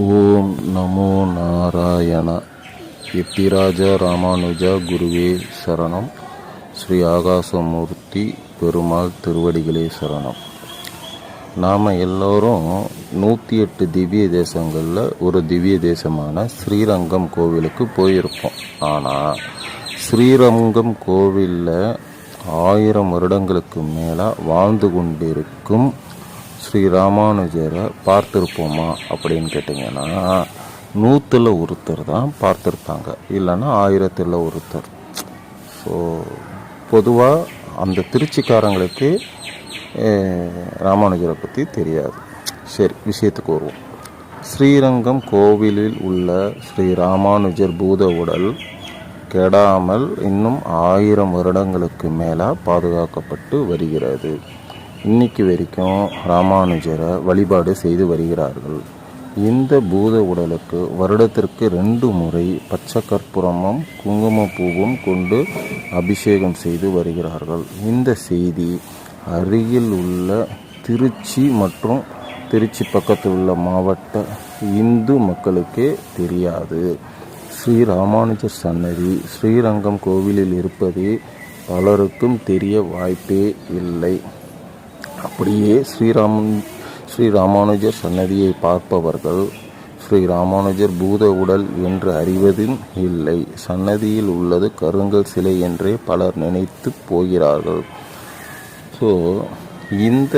ஓம் நமோ நாராயண. எத்திராஜ ராமானுஜ குருவே சரணம். ஸ்ரீ ஆகாசமூர்த்தி பெருமாள் திருவடிகளே சரணம். நாம் எல்லோரும் நூற்றி எட்டு திவ்ய தேசங்களில் ஒரு திவ்ய தேசமான ஸ்ரீரங்கம் கோவிலுக்கு போயிருப்போம். ஆனால் ஸ்ரீரங்கம் கோவிலில் ஆயிரம் வருடங்களுக்கு மேலே வாழ்ந்து கொண்டிருக்கும் ஸ்ரீ ராமானுஜரை பார்த்துருப்போமா அப்படின்னு கேட்டிங்கன்னா நூற்றில் ஒருத்தர் தான் பார்த்துருப்பாங்க. இல்லைன்னா ஆயிரத்தில் ஒருத்தர். ஸோ பொதுவாக அந்த திருச்சிக்காரங்களுக்கு ராமானுஜரை பற்றி தெரியாது. சரி விஷயத்துக்கு வருவோம். ஸ்ரீரங்கம் கோவிலில் உள்ள ஸ்ரீ ராமானுஜர் பூத உடல் கெடாமல் இன்னும் ஆயிரம் வருடங்களுக்கு மேலே பாதுகாக்கப்பட்டு வருகிறது. இன்னைக்கு வரைக்கும் ராமானுஜரை வழிபாடு செய்து வருகிறார்கள். இந்த பூத உடலுக்கு வருடத்திற்கு ரெண்டு முறை பச்சை கற்பூரமும் குங்குமப்பூவும் கொண்டு அபிஷேகம் செய்து வருகிறார்கள். இந்த செய்தி அருகில் உள்ள திருச்சி மற்றும் திருச்சி பக்கத்தில் உள்ள மாவட்ட இந்து மக்களுக்கே தெரியாது. ஸ்ரீ ராமானுஜர் சன்னதி ஸ்ரீரங்கம் கோவிலில் இருப்பது பலருக்கும் தெரிய வாய்ப்பே இல்லை. அப்படியே ஸ்ரீராமன் ஸ்ரீ ராமானுஜர் சன்னதியை பார்ப்பவர்கள் ஸ்ரீ ராமானுஜர் பூத உடல் என்று அறிவதும் இல்லை. சன்னதியில் உள்ளது கருங்கல் சிலை என்றே பலர் நினைத்து போகிறார்கள். ஸோ இந்த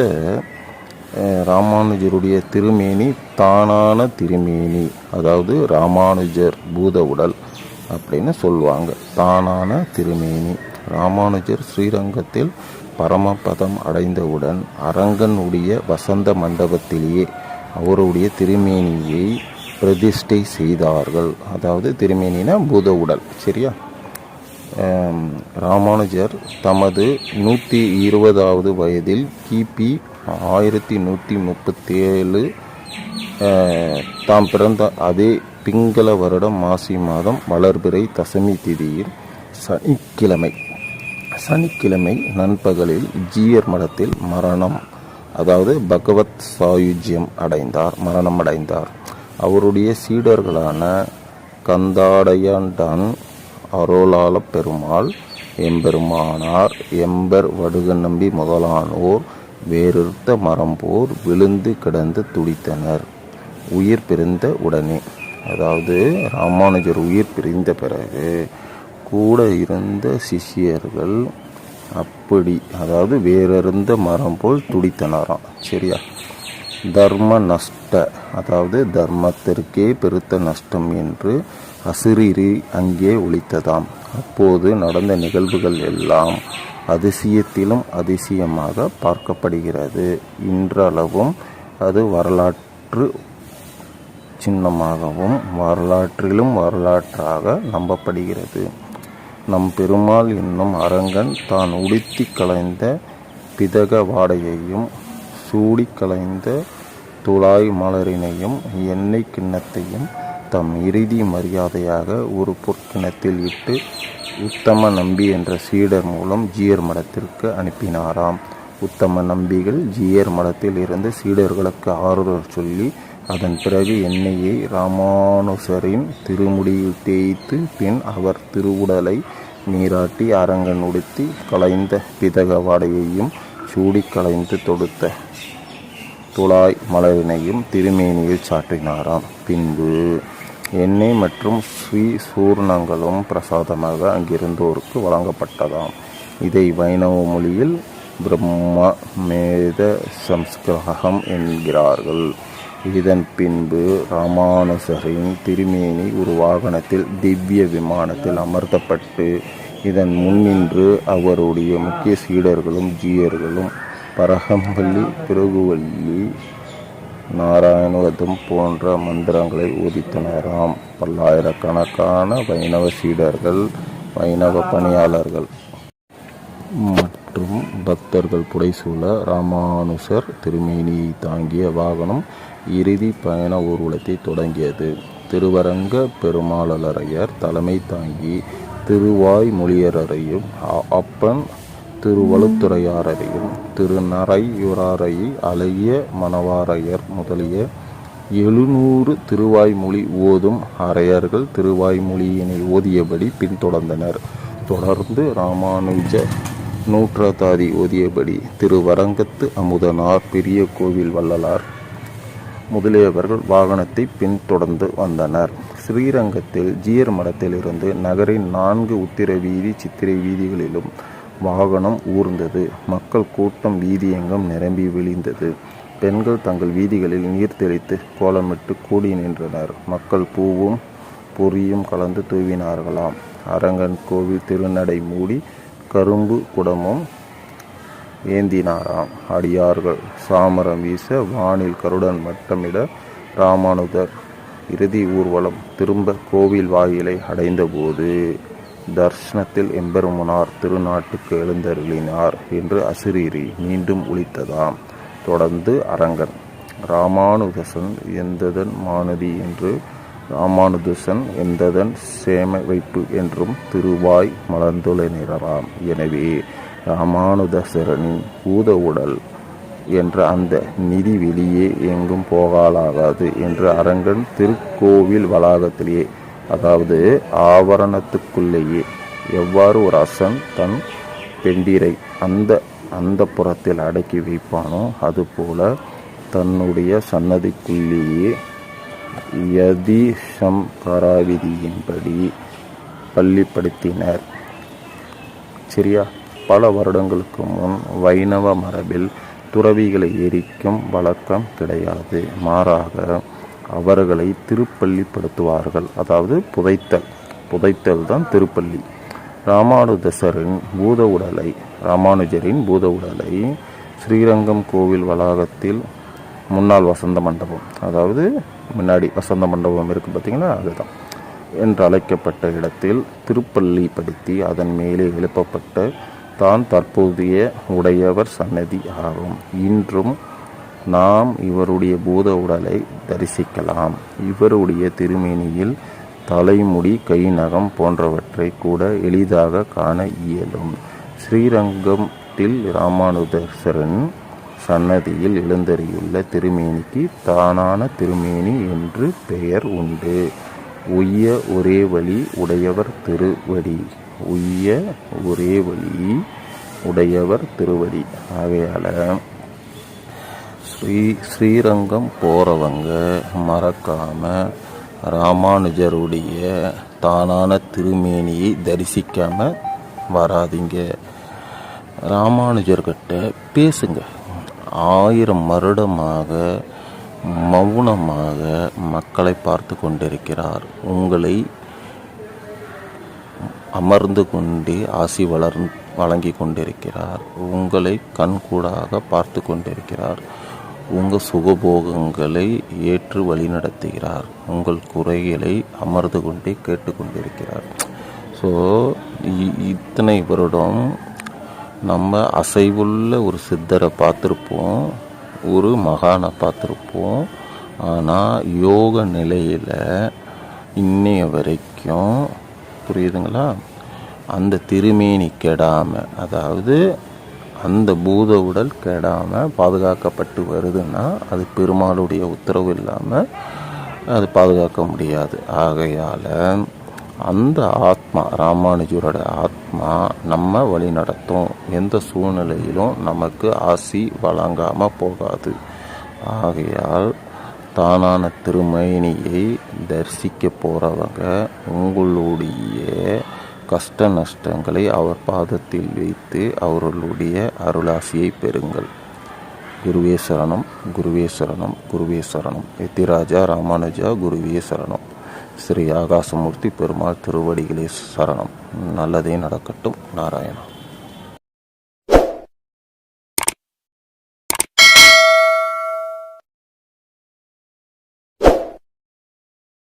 ராமானுஜருடைய திருமேனி தானான திருமேனி அதாவது ராமானுஜர் பூத உடல் அப்படின்னு சொல்லுவாங்க. தானான திருமேனி. ராமானுஜர் ஸ்ரீரங்கத்தில் பரமபதம் அடைந்தவுடன் அரங்கனுடைய வசந்த மண்டபத்திலேயே அவருடைய திருமேனியை பிரதிஷ்டை செய்தார்கள். அதாவது திருமேனினா பூத உடல் சரியா? ராமானுஜர் தமது நூற்றி இருபதாவது வயதில் கிபி ஆயிரத்தி நூற்றி முப்பத்தி ஏழு தாம் பிறந்த அதே பிங்கள வருடம் மாசி மாதம் வளர்பிறை தசமி திதியில் சனிக்கிழமை சனிக்கிழமை நண்பகலில் ஜீயர் மடத்தில் மரணம் அதாவது பகவத் சாயுஜ்யம் அடைந்தார் மரணம் அடைந்தார். அவருடைய சீடர்களான கந்தாடையாண்டான் அருளாள பெருமாள் எம்பெருமானார் எம்பர் வடுகநம்பி முதலானோர் வேறுத்த மரம்போர் விழுந்து கிடந்து துடித்தனர். உயிர் பிரிந்த உடனே அதாவது ராமானுஜர் உயிர் பிரிந்த பிறகு கூட இருந்த சிஷ்யர்கள் அப்படி அதாவது வேறிருந்த மரம் போல் துடித்தனராம். சரியா? தர்ம நஷ்ட அதாவது தர்மத்திற்கே பெருத்த நஷ்டம் என்று அசிரிரி அங்கே ஒழித்ததாம் அப்போது நடந்த நிகழ்வுகள் எல்லாம் அதிசயத்திலும் அதிசயமாக பார்க்கப்படுகிறது. இன்றளவும் அது வரலாற்று சின்னமாகவும் வரலாற்றிலும் வரலாற்றாக நம்பப்படுகிறது. நம் பெருமாள் என்னும் அரங்கன் தான் உடுத்தி கலைந்த பிதக வாடையையும் சூடி கலைந்த துளாய் மலரினையும் எண்ணெய் கிண்ணத்தையும் தம் இறுதி மரியாதையாக ஒரு பொற்கிணத்தில் இட்டு உத்தம நம்பி என்ற சீடர் மூலம் ஜீயர் மடத்திற்கு அனுப்பினாராம். உத்தம நம்பிகள் ஜீயர் மடத்தில் இருந்து சீடர்களுக்கு ஆறுதல் சொல்லி அதன் பிறகு எண்ணெயை ராமானுசரின் திருமுடியில் தேய்த்து பின் அவர் திருவுடலை நீராட்டி அரங்கன் உடுத்தி கலைந்த பிதக வாடையையும் சூடி கலைந்து தொடுத்த துளாய் மலரினையும் திருமேனியில் சாற்றினாராம். பின்பு எண்ணெய் மற்றும் ஸ்ரீ சூர்ணங்களும் பிரசாதமாக அங்கிருந்தோருக்கு வழங்கப்பட்டதாம். இதை வைணவ மொழியில் பிரம்ம மேத சம்ஸ்கிரகம் என்கிறார்கள். இதன் பின்பு ராமானுசரின் திருமேனி ஒரு வாகனத்தில் திவ்ய விமானத்தில் அமர்த்தப்பட்டு இதன் முன்னின்று அவருடைய முக்கிய சீடர்களும் ஜீயர்களும் பரகம்பள்ளி பிறகுவள்ளி நாராயணவதம் போன்ற மந்திரங்களை ஓதித்தனராம். பல்லாயிரக்கணக்கான வைணவ சீடர்கள் வைணவ பணியாளர்கள். மற்றும் பக்தர்கள் புடைசூழ ராமானுசர் திருமேனியை தாங்கிய வாகனம் இறுதி பயண ஊர்வலத்தை தொடங்கியது. திருவரங்க பெருமாளரையர் தலைமை தாங்கி திருவாய் மொழியரையும் அப்பன் திருவழுத்துறையாரையும் திருநரையுராரை அழகிய மணவாரையர் முதலிய எழுநூறு திருவாய்மொழி ஓதும் அரையர்கள் திருவாய்மொழியினை ஓதியபடி பின்தொடர்ந்தனர். தொடர்ந்து ராமானுஜ நூற்றாதாதி ஓதியபடி திருவரங்கத்து அமுதனார் பெரிய கோவில் வள்ளலார் முதலியவர்கள் வாகனத்தை பின்தொடர்ந்து வந்தனர். ஸ்ரீரங்கத்தில் ஜீயர் மடத்திலிருந்து நகரின் நான்கு உத்திர வீதி சித்திரை வீதிகளிலும் வாகனம் ஊர்ந்தது. மக்கள் கூட்டம் வீதியெங்கும் நிரம்பி விழிந்தது. பெண்கள் தங்கள் வீதிகளில் நீர் தெளித்து கோலமிட்டு கூடி நின்றனர். மக்கள் பூவும் பொரியும் கலந்து தூவினார்களாம். அரங்கன் கோவில் திருநடை மூடி கரும்பு குடமும் ஏந்தினாராம். அடியார்கள் சாமரம் வீச வானில் கருடன் மட்டமிட ராமானுதர் இறுதி ஊர்வலம் திரும்ப கோவில் வாயிலை அடைந்தபோது தர்ஷனத்தில் எம்பெருமுனார் திருநாட்டுக்கு எழுந்தருளினார் என்று அசிரீரி மீண்டும் ஒழித்ததாம் தொடர்ந்து அரங்கன் ராமானுதசன் எந்ததன் மானதி என்று ராமானுஜசன் எந்ததன் சேம வைப்பு என்றும் திருவாய் மலர்ந்துள்ளனராம் எனவே ராமானுதசரனின் பூத உடல் என்ற அந்த நிதி வெளியே எங்கும் போகாலாகாது என்று அரங்கன் திருக்கோவில் வளாகத்திலேயே அதாவது ஆவரணத்துக்குள்ளேயே எவ்வாறு ஒரு அசன் தன் பெண்டிரை அந்த அந்த புறத்தில் அடக்கி வைப்பானோ அதுபோல தன்னுடைய சன்னதிக்குள்ளேயே யதிஷம் கராவிதியின்படி பள்ளிப்படுத்தினர். சரியா? பல வருடங்களுக்கு முன் வைணவ மரபில் துறவிகளை எரிக்கும் வழக்கம் கிடையாது. மாறாக அவர்களை திருப்பள்ளிப்படுத்துவார்கள். அதாவது புதைத்தல். புதைத்தல் தான் திருப்பள்ளி. ராமானுதசரின் பூத உடலை ராமானுஜரின் பூத உடலை ஸ்ரீரங்கம் கோவில் வளாகத்தில் முன்னாள் வசந்த மண்டபம். அதாவது முன்னாடி வசந்த மண்டபம் இருக்குது பார்த்தீங்களா அதுதான். என்று அழைக்கப்பட்ட இடத்தில் திருப்பள்ளி படுத்தி அதன் மேலே எழுப்பப்பட்ட தான் தற்போதைய உடையவர் சன்னதி ஆகும். இன்றும் நாம் இவருடைய பூத உடலை தரிசிக்கலாம். இவருடைய திருமேனியில் தலைமுடி கை நகம் போன்றவற்றை கூட எளிதாக காண இயலும். ஸ்ரீரங்கத்தில் ராமானுதர்சரன் சன்னதியில் எழுந்தறியுள்ள திருமேனிக்கு தானான திருமேனி என்று பெயர் உண்டு. உய்ய ஒரே வழி உடையவர் திருவடி. உய்ய ஒரே வழி உடையவர் திருவடி. ஆகையால் ஸ்ரீ ஸ்ரீரங்கம் போகிறவங்க மறக்காமல் ராமானுஜருடைய தானான திருமேனியை தரிசிக்காமல் வராதிங்க. ராமானுஜர்கிட்ட பேசுங்க. ஆயிரம் வருடமாக மௌனமாக மக்களை பார்த்து கொண்டிருக்கிறார். உங்களை அமர்ந்து கொண்டே ஆசி வளர் வழங்கி கொண்டிருக்கிறார். உங்களை கண்கூடாக பார்த்து கொண்டிருக்கிறார். உங்கள் சுகபோகங்களை ஏற்று வழிநடத்துகிறார் உங்கள் குறைகளை அமர்ந்து கொண்டே கேட்டுக்கொண்டிருக்கிறார் ஸோ இத்தனை வருடம் நம்ம அசைவுள்ள ஒரு சித்தரை பார்த்துருப்போம் ஒரு மகானை பார்த்துருப்போம். ஆனால் யோக நிலையில் இன்னைய வரைக்கும் புரியுதுங்களா? அந்த திருமேனி கெடாமல் அதாவது அந்த பூத உடல் கெடாமல் பாதுகாக்கப்பட்டு வருதுன்னா அது பெருமாளுடைய உத்தரவு இல்லாமல் அது பாதுகாக்க முடியாது. ஆகையால் அந்த ஆத்மா ராமானுஜரோட ஆத்மா நம்ம வழி நடத்தும். எந்த சூழ்நிலையிலும் நமக்கு ஆசி வழங்காமல் போகாது. ஆகையால் தானான திருமேனியை தரிசிக்க போகிறவங்க உங்களுடைய கஷ்ட நஷ்டங்களை அவர் பாதத்தில் வைத்து அவர்களுடைய அருளாசியை பெறுங்கள். குருவேஸ்வரணம் குருவேஸ்வரணம் குருவேஸ்வரணம் எத்திராஜா ராமானுஜா குருவேஸ்வரணம் ஸ்ரீ ஆகாசமூர்த்தி பெருமாள் திருவடிகளே சரணம். நல்லதே நடக்கட்டும் நாராயணா.